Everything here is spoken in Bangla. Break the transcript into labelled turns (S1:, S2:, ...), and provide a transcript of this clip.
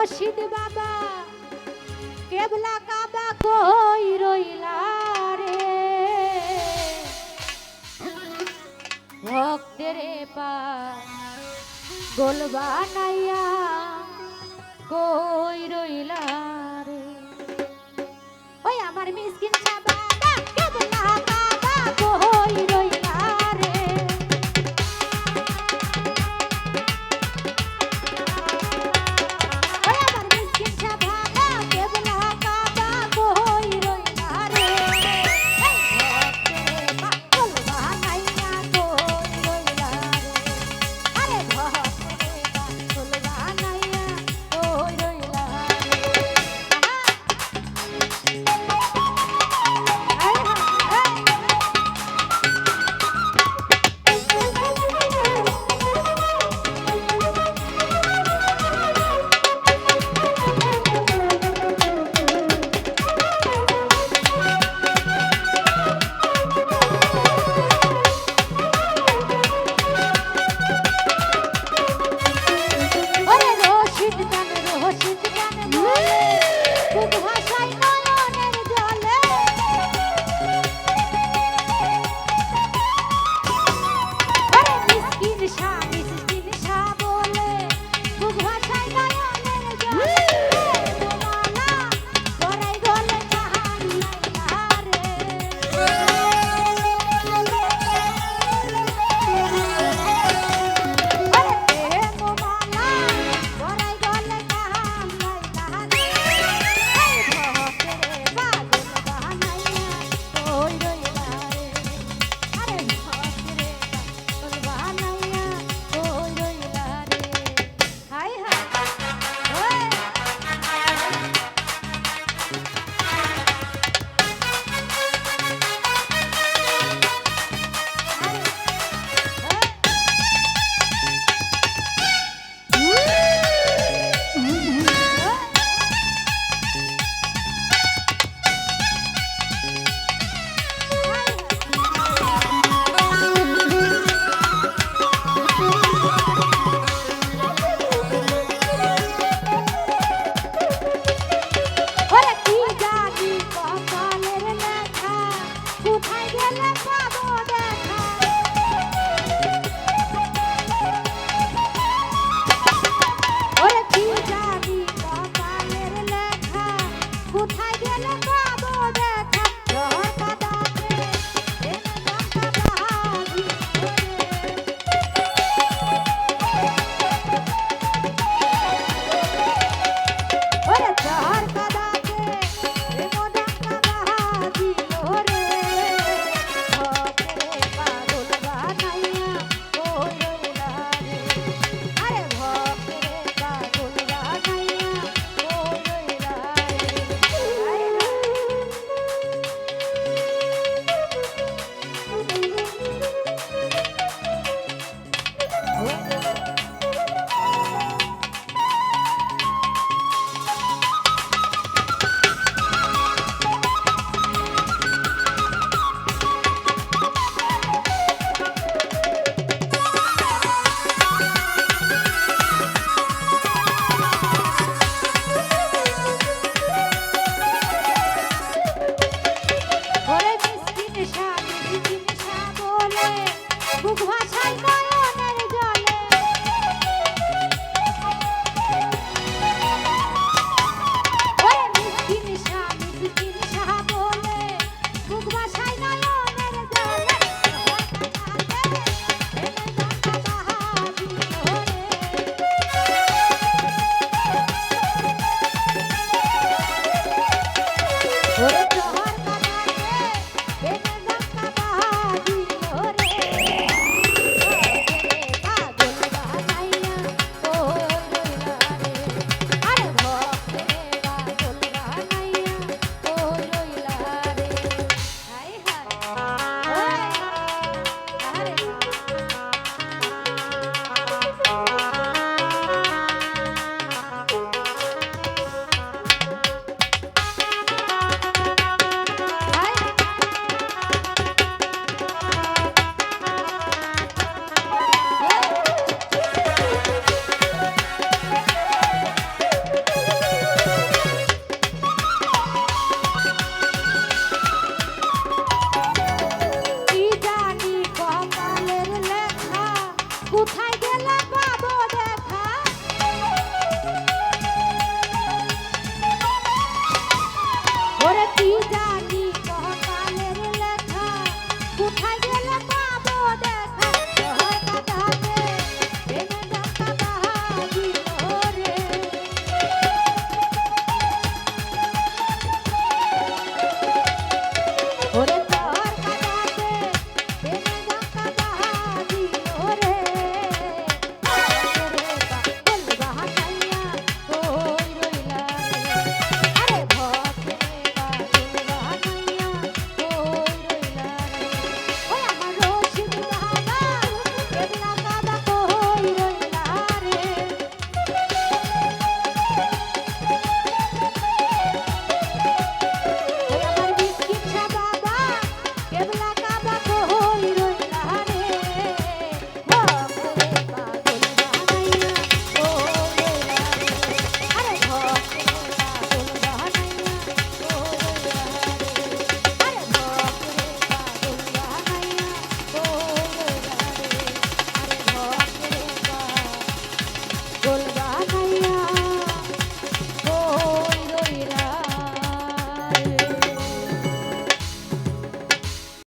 S1: রশিদ বাবা, কেবলা কাবা কই রইলা রে? ভক্তের পা গোলবা নাইয়া কই রইলা রে? ওই আমার মিসকিন